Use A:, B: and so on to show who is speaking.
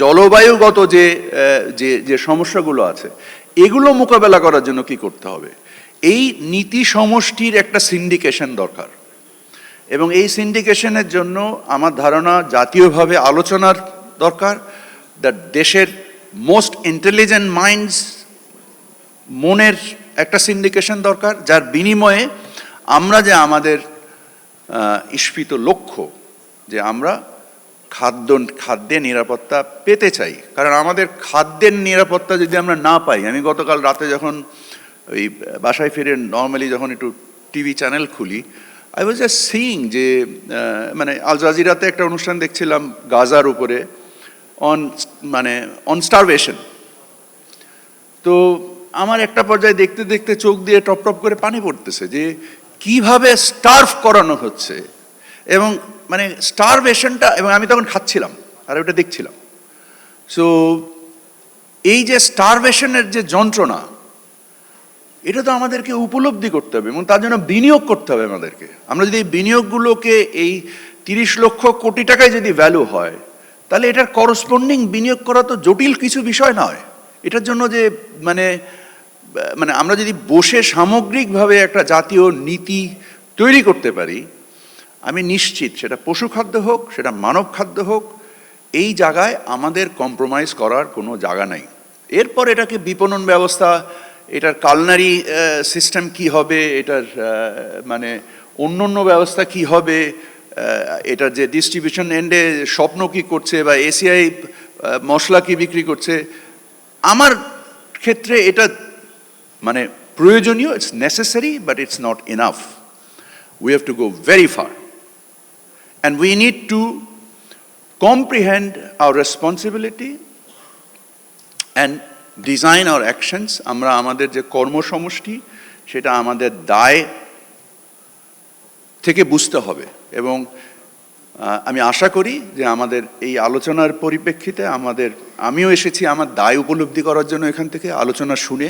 A: জলবায়ুগত যে যে যে সমস্যাগুলো আছে, এগুলো মোকাবেলা করার জন্য কি করতে হবে? এই নীতি সমষ্টির একটা সিন্ডিকেশন দরকার। এবং এই সিন্ডিকেশনের জন্য আমার ধারণা জাতীয়ভাবে আলোচনার দরকার দ্য দেশের মোস্ট ইন্টেলিজেন্ট মাইন্ডস মনের একটা সিন্ডিকেশন দরকার, যার বিনিময়ে আমরা যে আমাদের ইস্পিত লক্ষ্য, যে আমরা খাদ্য, খাদ্যের নিরাপত্তা পেতে চাই। কারণ আমাদের খাদ্যের নিরাপত্তা যদি আমরা না পাই, আমি গতকাল রাতে যখন ওই বাসায় ফিরে নর্মালি যখন একটু টিভি চ্যানেল খুলি আই ওয়াজ জাস্ট সিইং যে মানে আল জাজিরাতে একটা অনুষ্ঠান দেখছিলাম গাজার উপরে অন মানে অন স্টারভেশন তো আমার একটা পর্যায়ে দেখতে দেখতে চোখ দিয়ে টপ টপ করে পানি পড়তেছে যে, কীভাবে স্টার্ভ করানো হচ্ছে? এবং মানে স্টারভেশনটা এবং আমি তখন খাচ্ছিলাম, আর ওটা দেখছিলাম। সো এই যে স্টারভেশনের যে যন্ত্রণা, এটা তো আমাদেরকে উপলব্ধি করতে হবে, এবং তার জন্য বিনিয়োগ করতে হবে আমাদেরকে। আমরা যদি এই বিনিয়োগগুলোকে, এই তিরিশ লক্ষ কোটি টাকায় যদি ভ্যালু হয়, তাহলে এটার করসপন্ডিং বিনিয়োগ করা তো জটিল কিছু বিষয় নয়। এটার জন্য যে মানে মানে আমরা যদি বসে সামগ্রিকভাবে একটা জাতীয় নীতি তৈরি করতে পারি আমি নিশ্চিত সেটা পশু খাদ্য হোক, সেটা মানব খাদ্য হোক, এই জায়গায় আমাদের কম্প্রোমাইজ করার কোনো জায়গা নাই এরপর এটাকে বিপণন ব্যবস্থা, এটার কালনারি সিস্টেম কি হবে, এটার মানে অন্য অন্য ব্যবস্থা কি হবে এটার যে ডিস্ট্রিবিউশন এন্ডে স্বপ্ন কি করছে বা এসিআই মশলা কি বিক্রি করছে, আমার ক্ষেত্রে এটা মানে প্রয়োজনীয় it's necessary but it's not enough we have to go very far. And we need to comprehend our responsibility and design our actions. আমরা আমাদের যে কর্মসমষ্টি, সেটা আমাদের দায় থেকে বুঝতে হবে এবং আমি আশা করি যে আমাদের এই আলোচনার পরিপ্রেক্ষিতে আমাদের, আমিও এসেছি আমার দায় উপলব্ধি করার জন্য এখান থেকে আলোচনা শুনে